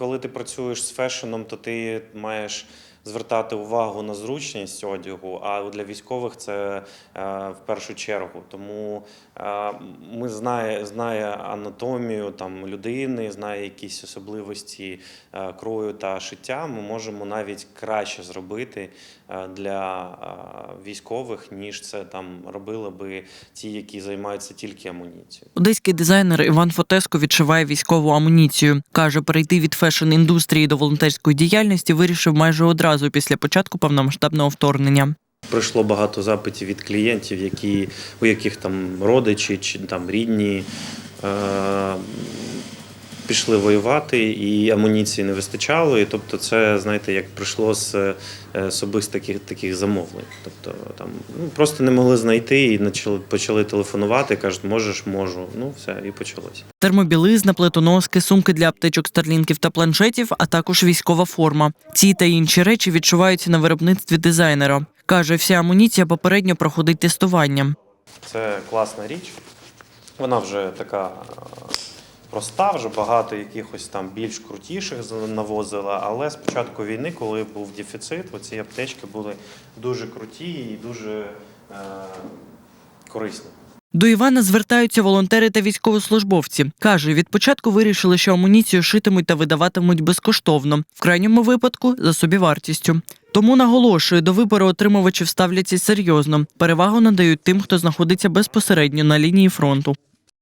коли ти працюєш з фешеном, то ти маєш звертати увагу на зручність одягу, а для військових це е, в першу чергу. Тому е, ми знає, знає анатомію там, людини, знає якісь особливості е, крою та шиття. Ми можемо навіть краще зробити для військових, ніж це там робили би ті, які займаються тільки амуніцією. Одеський дизайнер Іван Фотеско відшиває військову амуніцію. Каже, перейти від фешн-індустрії до волонтерської діяльності вирішив майже одразу після початку повномасштабного вторгнення. Прийшло багато запитів від клієнтів, які, у яких там родичі чи там рідні е, пішли воювати, і амуніції не вистачало. І тобто, це знаєте, як прийшло з е, особистих таких, таких замовлень. Тобто там ну, просто не могли знайти і почали, почали телефонувати, кажуть, можеш, можу. Ну все, і почалося. Термобілизна, плетоноски, сумки для аптечок, старлінків та планшетів, а також військова форма. Ці та інші речі відчуваються на виробництві дизайнера. Каже, вся амуніція попередньо проходить тестування. Це класна річ. Вона вже така проста, вже багато якихось там більш крутіших навозила. Але з початку війни, коли був дефіцит, оці аптечки були дуже круті і дуже е, корисні. До Івана звертаються волонтери та військовослужбовці. Каже, від початку вирішили, що амуніцію шитимуть та видаватимуть безкоштовно, в крайньому випадку за собівартістю. Тому наголошую, до вибору отримувачів ставляться серйозно. Перевагу надають тим, хто знаходиться безпосередньо на лінії фронту.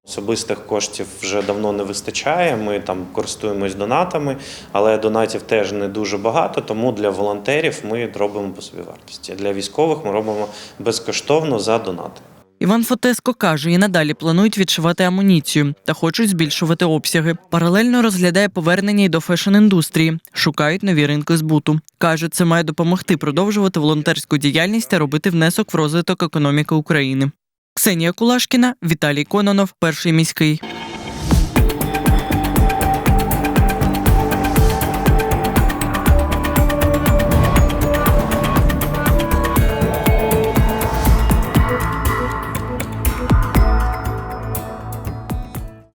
Особистих коштів вже давно не вистачає. Ми там користуємось донатами, але донатів теж не дуже багато. Тому для волонтерів ми робимо по собівартості. Для військових ми робимо безкоштовно за донати. Іван Фотеско каже, і надалі планують відшивати амуніцію та хочуть збільшувати обсяги. Паралельно розглядає повернення й до фешн-індустрії, шукають нові ринки збуту. Каже, це має допомогти продовжувати волонтерську діяльність та робити внесок в розвиток економіки України. Ксенія Кулашкіна, Віталій Кононов, перший міський.